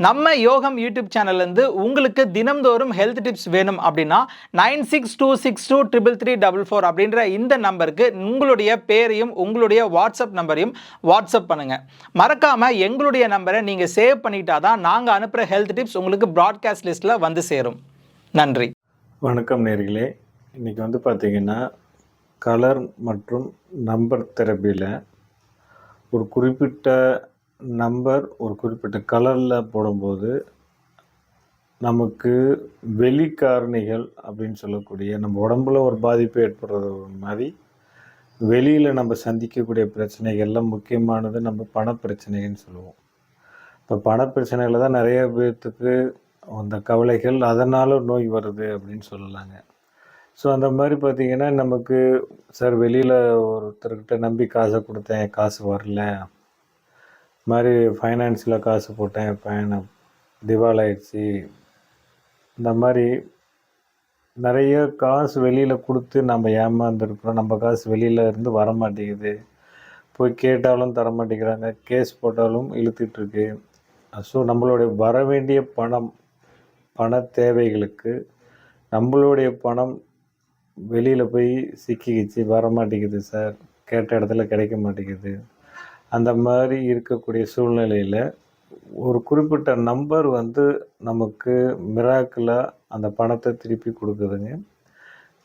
நம்ம யோகம் யூடியூப் சேனல்லேருந்து உங்களுக்கு தினம்தோறும் ஹெல்த் டிப்ஸ் வேணும் அப்படின்னா nine six two six two triple three double four அப்படின்ற இந்த நம்பருக்கு உங்களுடைய பேரையும் உங்களுடைய வாட்ஸ்அப் நம்பரையும் வாட்ஸ்அப் பண்ணுங்கள் மறக்காமல் எங்களுடைய நம்பரை நீங்கள் சேவ் பண்ணிட்டா தான் நாங்கள் அனுப்புகிற ஹெல்த் டிப்ஸ் உங்களுக்கு ப்ராட்காஸ்ட் லிஸ்ட்டில் வந்து சேரும். நன்றி. வணக்கம் நேர்களே. இன்றைக்கி வந்து பார்த்திங்கன்னா கலர் மற்றும் நம்பர் தெரப்பியில் ஒரு குறிப்பிட்ட நம்பர் ஒரு குறிப்பிட்ட கலரில் போடும்போது நமக்கு வெளி காரணிகள் அப்படின்னு சொல்லக்கூடிய நம்ம உடம்புல ஒரு பாதிப்பு ஏற்படுறது மாதிரி வெளியில் நம்ம சந்திக்கக்கூடிய பிரச்சனைகள்லாம் முக்கியமானது நம்ம பணப்பிரச்சனைன்னு சொல்லுவோம். இப்போ பணப்பிரச்சனையில் தான் நிறைய பேர்த்துக்கு அந்த கவலைகள் அதனால் நோய் வருது அப்படின்னு சொல்லலாங்க. ஸோ அந்த மாதிரி பார்த்திங்கன்னா நமக்கு சார் வெளியில் ஒருத்தர்கிட்ட நம்பி காசை கொடுத்தேன் காசு வரல இது மாதிரி ஃபைனான்ஸில் காசு போட்டேன் பயணம் திவாலாயிடுச்சு இந்த மாதிரி நிறைய காசு வெளியில் கொடுத்து நம்ம ஏமாந்துருக்குறோம். நம்ம காசு வெளியில் இருந்து வர மாட்டேங்குது போய் கேட்டாலும் தர மாட்டேங்கிறாங்க கேஸ் போட்டாலும் இழுத்துட்ருக்கு. ஸோ நம்மளுடைய வர வேண்டிய பணம் பண தேவைகளுக்கு நம்மளுடைய பணம் வெளியில் போய் சிக்கிக்கிச்சு. வர மாட்டேங்குது சார். கேட்ட இடத்துல கிடைக்க மாட்டேங்குது அந்த மாதிரி இருக்கக்கூடிய சூழ்நிலையில் ஒரு குறிப்பிட்ட நம்பர் வந்து நமக்கு மிராக்கிளாக அந்த பணத்தை திருப்பி கொடுக்குதுங்க.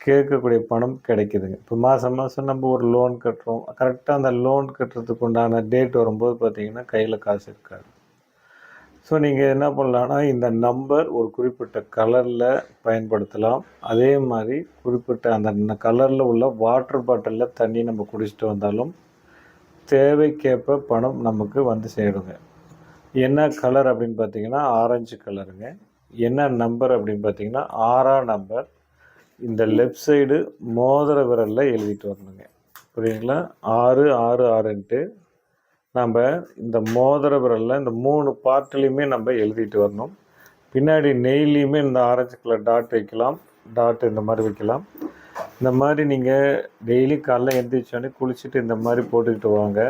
கேட்கக்கூடிய பணம் கிடைக்குதுங்க. இப்போ மாதம் மாதம் நம்ம ஒரு லோன் கட்டுறோம். கரெக்டாக அந்த லோன் கட்டுறதுக்கு உண்டான டேட் வரும்போது பார்த்திங்கன்னா கையில் காசு இருக்காது. ஸோ நீங்கள் என்ன பண்ணலான்னா இந்த நம்பர் ஒரு குறிப்பிட்ட கலரில் பயன்படுத்தலாம். அதே மாதிரி குறிப்பிட்ட அந்த கலரில் உள்ள வாட்டர் பாட்டிலில் தண்ணி நம்ம குடிச்சிட்டு வந்தாலும் தேவைக்கேற்ப பணம் நமக்கு வந்து சேருங்க. என்ன கலர் அப்படின்னு பார்த்தீங்கன்னா ஆரஞ்சு கலருங்க என்ன நம்பர் அப்படின்னு பார்த்தீங்கன்னா ஆறாம் நம்பர் இந்த லெஃப்ட் சைடு மோதிர விரலில் எழுதிட்டு வரணுங்க. புரியுங்களா ஆறு ஆறு ஆறுன்ட்டு நம்ம இந்த மோதிர விரலில் இந்த மூணு பார்ட்லேயுமே நம்ம எழுதிட்டு வரணும். பின்னாடி நெய்லேயுமே இந்த ஆரஞ்சு கலர் டாட் வைக்கலாம். டாட் இந்த மாதிரி வைக்கலாம். இந்த மாதிரி நீங்கள் டெய்லி காலைல எழுந்திரிச்சோடனே குளிச்சுட்டு இந்த மாதிரி போட்டுக்கிட்டு வாங்க.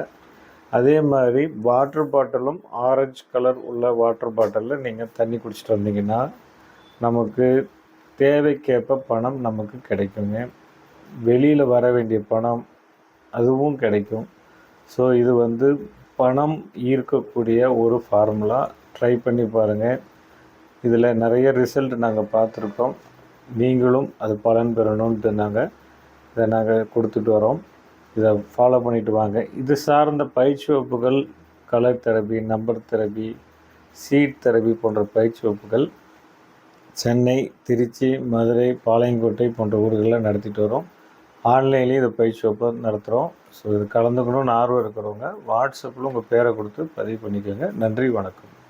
அதே மாதிரி வாட்டர் பாட்டிலும் ஆரஞ்சு கலர் உள்ள வாட்டர் பாட்டிலில் நீங்கள் தண்ணி குடிச்சிட்டு வந்தீங்கன்னா நமக்கு தேவைக்கேற்ப பணம் நமக்கு கிடைக்குங்க. வெளியில் வர வேண்டிய பணம் அதுவும் கிடைக்கும். ஸோ இது வந்து பணம் ஈர்க்கக்கூடிய ஒரு ஃபார்முலா ட்ரை பண்ணி பாருங்கள் இதில் நிறைய ரிசல்ட் நாங்கள் பார்த்துருக்கோம். நீங்களும் அது பலன் பெறணும்ட்டு நாங்கள் இதை நாங்கள் கொடுத்துட்டு வரோம். இதை ஃபாலோ பண்ணிட்டு வாங்க. இது சார்ந்த பயிற்சி வகுப்புகள் colour therapy number therapy seed therapy போன்ற பயிற்சி வகுப்புகள் சென்னை திருச்சி மதுரை பாளையங்கோட்டை போன்ற ஊர்களில் நடத்திட்டு வரோம். ஆன்லைன்லேயும் இதை பயிற்சி வகுப்பு நடத்துகிறோம் ஸோ இது கலந்துக்கணும்னு ஆர்வம் இருக்கிறவங்க வாட்ஸ்அப்பில் உங்கள் பேரை கொடுத்து பதிவு பண்ணிக்கோங்க. நன்றி வணக்கம்.